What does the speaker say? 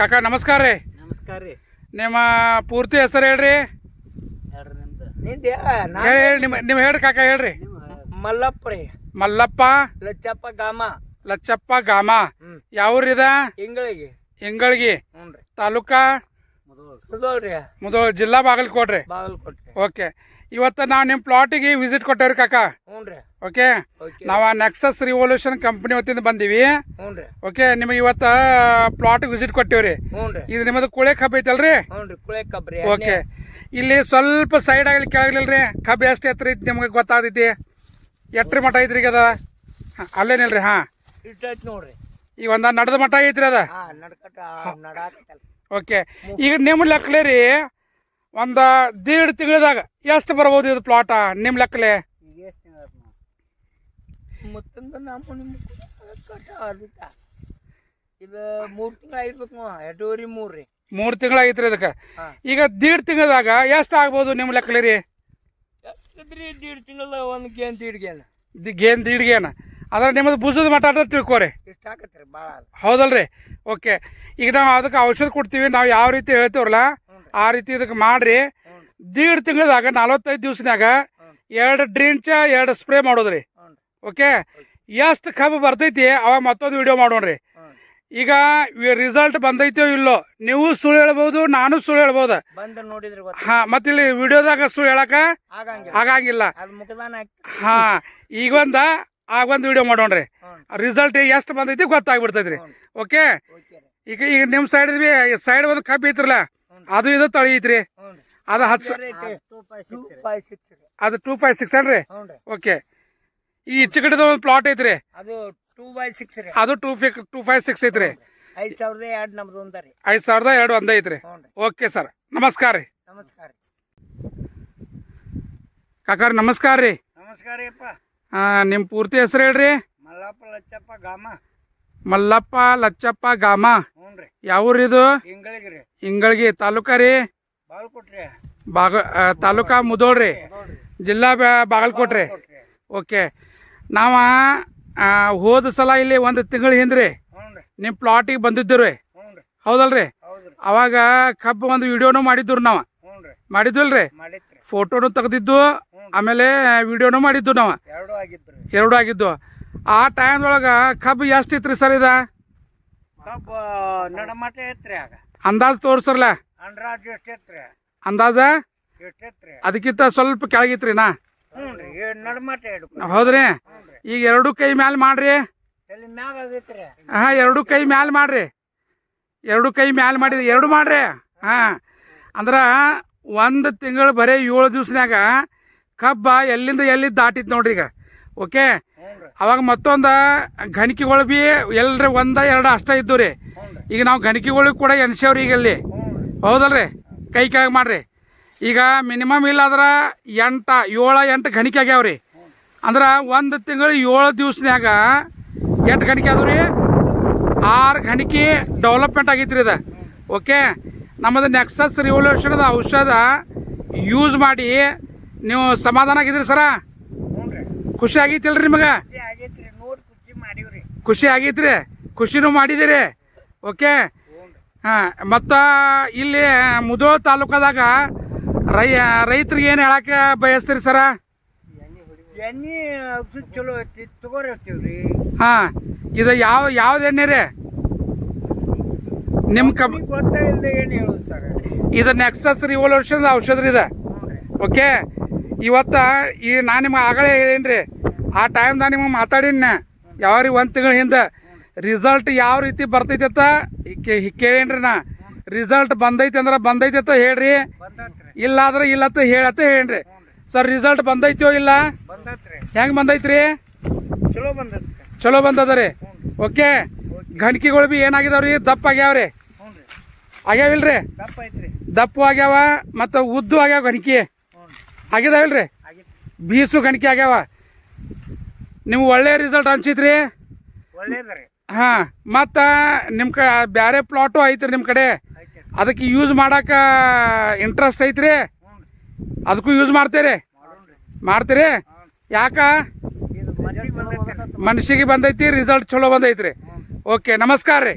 ಕಾಕ ನಮಸ್ಕಾರ ರೀ. ನಮಸ್ಕಾರ ರೀ. ನಿಮ್ಮ ಪೂರ್ತಿ ಹೆಸರು ಹೇಳ್ರಿ. ಹೇಳಿ ಹೇಳಿ ನಿಮ್ಮ ನಿಮ್ಮ ಹೇಳ್ರಿ ಕಾಕ ಹೇಳ್ರಿ. ಮಲ್ಲಪ್ಪ ರೀ. ಮಲ್ಲಪ್ಪ. ಲಚ್ಚಪ್ಪ ಗಾಮ. ಲಚ್ಚಪ್ಪ ಗಾಮ. ಯಾವ್ರಿದ ಇಂಗಳಿಗೆ. ಇಂಗಳಿಗೆ. ಹ್ಞೂ ರೀ ತಾಲೂಕಾ? ಮುದೋಳ್ರಿ ಜಿಲ್ಲಾ ಬಾಗಲಕೋಟ್ರಿ. ಕೊಡ್ರಿ ಓಕೆ. ಇವತ್ತು ನಾವು ನಿಮ್ಮ ಪ್ಲಾಟಿಗೆ ವಿಸಿಟ್ ಕೊಟ್ಟೇವ್ರಿ ಕಾಕ. ಓಕೆ? ನಾವು ನೆಕ್ಸಸ್ ರಿವಲ್ಯೂಷನ್ ಕಂಪನಿ ವತಿಯಿಂದ ಬಂದೀವಿ. ಓಕೆ? ನಿಮಗೆ ಇವತ್ತು ಪ್ಲಾಟಿಗೆ ವಿಸಿಟ್ ಕೊಟ್ಟೇವ್ರಿ. ಇದು ನಿಮ್ಮದು ಕುಳೆ ಕಬ್ಬು ಐತಲ್ರಿ? ಕುಳೆ ಓಕೆ. ಇಲ್ಲಿ ಸ್ವಲ್ಪ ಸೈಡ್ ಆಗಲಿ ಕೆಳಗಿಲ್ರಿ ಕಬ್ಬು ಎಷ್ಟು ಎತ್ತರ ಐತಿ ನಿಮ್ಗೆ ಗೊತ್ತಾಗ್ತೈತಿ ಎಟ್ರ ಮಠ ಐತ್ರಿ ಈಗ ಅದ? ಅಲ್ಲೇನಿಲ್ರಿ ಹಾಂ. ಇಟ್ಟೈತಿ ನೋಡ್ರಿ. ಈಗ ಒಂದು ನಡೆದ ಮಠ ಐತ್ರಿ ಅದ? ಓಕೆ. ಈಗ ನಿಮ್ಮ ಲೆಕ್ಕಲೆ ರೀ ಒಂದು ದೀಡ್ ತಿಂಗಳದಾಗ ಎಷ್ಟು ಬರ್ಬೋದು ಇದು ಪ್ಲಾಟ ನಿಮ್ಮ ಲೆಕ್ಕಲೆ ಮೂರು ತಿಂಗಳು ಆಗಿರ್ಬೇಕು ನಾವು ಎರಡೂವರೆ ಮೂರು ರೀ. ಅದಕ್ಕೆ ಈಗ ದೀಡ್ ತಿಂಗಳದಾಗ ಎಷ್ಟು ಆಗ್ಬೋದು ನಿಮ್ಮ ಲೆಕ್ಕಲೆ ರೀ? ದೀಡ್ ತಿಂಗಳ ಒಂದು ಗೇನ್ ದೀಡ್ ಗೇನ್? ಗೇನ್ ದೀಡ್ಗೇನ ಅಂದ್ರೆ ನಿಮ್ಮದು ಬುಜದ ಮಠ ಅಂತ ತಿಳ್ಕೊರಿ. ಇಷ್ಟ ಭಾಳ ಹೌದಲ್ರಿ? ಓಕೆ ಈಗ ನಾವು ಅದಕ್ಕೆ ಔಷಧ ಕೊಡ್ತೀವಿ ನಾವು ಯಾವ ರೀತಿ ಹೇಳ್ತೀವ್ರಲ್ಲ ಆ ರೀತಿ ಇದಕ್ಕೆ ಮಾಡ್ರಿ. ದೀಡ್ ತಿಂಗಳದಾಗ ನಲವತ್ತೈದು ದಿವ್ಸನಾಗ ಎರಡು ಡ್ರಿಂಚ ಎರಡು ಸ್ಪ್ರೇ ಮಾಡೋದ್ರಿ. ಓಕೆ ಎಷ್ಟು ಕಬ್ಬು ಬರ್ತೈತಿ ಅವಾಗ ಮತ್ತೊಂದು ವಿಡಿಯೋ ಮಾಡೋಣ್ರಿ. ಈಗ ರಿಸಲ್ಟ್ ಬಂದೈತೋ ಇಲ್ಲೋ ನೀವು ಸುಳ್ಳು ಹೇಳ್ಬೋದು ನಾನು ಸುಳ್ಳು ಹೇಳ್ಬೋದು. ಹಾ ಮತ್ತಿಲ್ಲಿ ವಿಡಿಯೋದಾಗ ಸುಳ್ಳು ಹೇಳಕ ಆಗಂಗಿಲ್ಲ. ಹಾ ಈಗ ಒಂದ ಆಗ ಒಂದು ವಿಡಿಯೋ ಮಾಡೋಣ್ರಿ ರಿಸಲ್ಟ್ ಎಷ್ಟು ಬಂದೈತಿ ಗೊತ್ತಾಗ್ಬಿಡ್ತೈತ್ರಿ. ಓಕೆ ಈಗ ಈಗ ನಿಮ್ಮ ಸೈಡ್ ಸೈಡ್ ಒಂದು ಕಬ್ಬು ಐತ್ರಲ್ಲ ಅದು ಇದು ತಳಿ ಐತ್ರಿ. ಅದು ಹತ್ತು ಸ- ಟೂ ಫೈವ್ ಸಿಕ್ಸ್ ರೀ. ಅದು ಟೂ ಫೈವ್ ಸಿಕ್ಸ್ ಅನ್ರಿ ರೀ. ಓಕೆ ಈ ಈಚೆಕಡೆದ ಒಂದು ಪ್ಲಾಟ್ ಐತ್ರಿ. ಅದು ಟೂ ಬೈ ಸಿಕ್ಸ್ ರೀ. ಅದು ಟೂ ಫಿಕ್ ಟೂ ಫೈವ್ ಸಿಕ್ಸ್ ಐತ್ರಿ. ಐದು ಸಾವಿರದ ಎರಡು ನಮ್ದು ಒಂದ ರೀ. ಐದು ಸಾವಿರದ ಎರಡು ಒಂದೇ ಐತ್ರಿ. ಓಕೆ ಸರ್ ನಮಸ್ಕಾರ ರೀ. ನಮಸ್ಕಾರ ರೀ. ಕಾಕಾರ ನಮಸ್ಕಾರ ರೀ. ನಮಸ್ಕಾರ ರೀಪ್ಪ. ನಿಮ್ಮ ಪೂರ್ತಿ ಹೆಸರು ಹೇಳ್ರಿ? ಮಲ್ಲಪ್ಪ ಲಚ್ಚಪ್ಪ ಗಾಮ. ಮಲ್ಲಪ್ಪ ಲಚ್ಚಪ್ಪ ಗಾಮ. ಯಾವ್ರಿ ಇದು? ಹಿಂಗಳಗಿ ಇಂಗಳಗಿ ತಾಲೂಕಾ ರೀ? ಬಾಗಲಕೋಟ್ರಿ ಬಾಗ ತಾಲೂಕಾ ಮುದೋಳ್ರಿ ಜಿಲ್ಲಾ ಬಾಗಲ್ಕೋಟ್ರಿ ಓಕೆ. ನಾವು ಹೋದ ಸಲ ಇಲ್ಲಿ ಒಂದು ತಿಂಗಳ ಹಿಂದ್ರಿ ನಿಮ್ಮ ಪ್ಲಾಟಿಗೆ ಬಂದಿದ್ದು ರೀ. ಹೌದಲ್ರಿ ಅವಾಗ ಕಬ್ಬು ಒಂದು ವಿಡಿಯೋನು ಮಾಡಿದ್ರು ನಾವು. ಮಾಡಿದ್ವಲ್ರಿ ಫೋಟೋನು ತೆಗ್ದಿದ್ದು. ಆಮೇಲೆ ವಿಡಿಯೋನು ಮಾಡಿದ್ದು ನಾವು. ಎರಡೂ ರೀ ಆಗಿದ್ದು. ಆ ಟೈಮ್ದೊಳಗೆ ಕಬ್ಬು ಎಷ್ಟು ಇತ್ರಿ ಸರ್ ಇದ? ಕಬ್ಬ ನಡಮಟ ಐತ್ರಿ ಆಗ. ಅಂದಾಜು ಅಂದಾಜ ಎಷ್ಟು ಐತ್ರಿ? ಅದಕ್ಕಿಂತ ಸ್ವಲ್ಪ ಕೆಳಗಿತ್ರಿ ನಾ ರೀ ಹೌದ್ರಿ. ಈಗ ಎರಡು ಕೈ ಮ್ಯಾಲ ಮಾಡ್ರಿ. ಹಾ ಎರಡು ಕೈ ಮ್ಯಾಲ ಮಾಡ್ರಿ. ಎರಡು ಕೈ ಮ್ಯಾಲ ಮಾಡಿದ ಎರಡು ಮಾಡ್ರಿ. ಹಾ ಅಂದ್ರ ಒಂದು ತಿಂಗಳು ಬರೀ ಏಳು ದಿವ್ಸನ್ಯಾಗ ಕಬ್ಬ ಎಲ್ಲಿಂದ ಎಲ್ಲಿ ದಾಟಿತ್ ನೋಡ್ರಿ ಈಗ. ಓಕೆ ರೀ ಅವಾಗ ಮತ್ತೊಂದು ಗಣಿಕೆಗಳು ಬಿ ಎಲ್ರಿ ಒಂದ, ಎರಡು ಅಷ್ಟ ಇದ್ದು ರೀ. ಈಗ ನಾವು ಘನಿಕೆಗಳಿಗೆ ಕೂಡ ಎನ್ಸೇವ್ರಿ ಈಗ ಅಲ್ಲಿ. ರೀ ಹೌದಲ್ರಿ? ಕೈ ಕೈ ಮಾಡ್ರಿ. ಈಗ ಮಿನಿಮಮ್ ಇಲ್ಲಾದ್ರೆ ಎಂಟ, ಏಳು, ಎಂಟು ಗಣಿಕೆ ಆಗ್ಯಾವ್ರಿ. ಅಂದ್ರೆ ಒಂದು ತಿಂಗಳು ಏಳು ದಿವ್ಸನ್ಯಾಗ ಎಂಟು ಗಣಿಕೆ ಆದ್ರಿ ರೀ. ಆರು ಗಣಿಕೆ ಡೆವಲಪ್ಮೆಂಟ್ ಆಗೈತ್ರಿ ಇದು. ಓಕೆ ನಮ್ಮದು ನೆಕ್ಸಸ್ ರಿವಲ್ಯೂಷನ್ದ ಔಷಧ ಯೂಸ್ ಮಾಡಿ ನೀವು ಸಮಾಧಾನ ಆಗಿದ್ರಿ ಸರ? ಖುಷಿ ಆಗೈತಿಲ್ರಿ ನಿಮಗೆ? ಖುಷಿ ಆಗೈತ್ರಿ ಖುಷಿನೂ ಮಾಡಿದಿರಿ ಓಕೆ? ಹಾಂ ಮತ್ತು ಇಲ್ಲಿ ಮುದೋ ತಾಲೂಕದಾಗ ರೈ ರೈತರಿಗೆ ಏನು ಹೇಳಕ್ಕೆ ಬಯಸ್ತೀರಿ ಸರ? ಎಣ್ಣೆ ಚಲೋ ಐತಿ ತಗೋರಿ ಹಾಂ ಇದು ಯಾವ ಯಾವ್ದು ಎಣ್ಣೆ ರೀ? ನಿಮ್ಮ ಸರ್? ಇದು ನೆಕ್ಸಸ್ ರಿವಲ್ಯೂಷನ್ ಔಷಧ ರೀ ಇದು. ಓಕೆ? ಇವತ್ತು ಈ ನಾನು ನಿಮ್ಗೆ ಆಗಲೇ ಹೇಳೀನಿ ಆ ಟೈಮ್ದಾಗ ನಿಮಗೆ ಮಾತಾಡೀನಿ ಯಾವ್ರಿ ಒಂದು ತಿಂಗಳ ಹಿಂದೆ ರಿಸಲ್ಟ್ ಯಾವ ರೀತಿ ಬರ್ತೈತೆ ಅಂತ ರೀ ನಾ. ರಿಸಲ್ಟ್ ಬಂದೈತೆ ಅಂದ್ರೆ ಬಂದೈತೆ ಅಂತ ಹೇಳ್ರಿ. ಇಲ್ಲ ಅಂದ್ರೆ ಇಲ್ಲ ಅಂತ ಹೇಳತ್ತ ಹೇಳ್ರಿ. ಸರ್ ರಿಸಲ್ಟ್ ಬಂದೈತೋ ಇಲ್ಲ? ಹೆಂಗೆ ಬಂದೈತ್ರಿ? ಚಲೋ ಬಂದ ಚಲೋ ಬಂದದ ರೀ ಓಕೆ. ಗಣಕಿಗಳು ಬಿ ಏನಾಗಿದಾವ್ರಿ? ದಪ್ಪ ಆಗ್ಯಾವ್ರಿ? ರೀ ಆಗ್ಯಾವಿಲ್ರಿ? ದಪ್ಪ ಆಗ್ಯಾವ ಮತ್ತು ಉದ್ದು ಆಗ್ಯಾವ ಗಣಕಿ ರೀ ಆಗಿದಾವಿಲ್ರಿ ಬೀಸು ಗಣಿಕೆ ಆಗ್ಯಾವ. ನೀವು ಒಳ್ಳೆ ರಿಸಲ್ಟ್ ಅನ್ಸಿತ್ರಿ ಹಾಂ ಮತ್ತು ನಿಮ್ಮ ಕ ಬೇರೆ ಪ್ಲಾಟು ಐತ್ರಿ ನಿಮ್ಮ ಕಡೆ. ಅದಕ್ಕೆ ಯೂಸ್ ಮಾಡಕ್ಕೆ ಇಂಟ್ರೆಸ್ಟ್ ಐತ್ರಿ? ಅದಕ್ಕೂ ಯೂಸ್ ಮಾಡ್ತೀರಿ? ಮಾಡ್ತೀರಿ? ಯಾಕ? ಮನಸ್ಸಿಗೆ ಮನುಷ್ಯಗೆ ಬಂದೈತಿ ರಿಸಲ್ಟ್ ಚಲೋ ಬಂದೈತ್ರಿ. ಓಕೆ ನಮಸ್ಕಾರ ರೀ.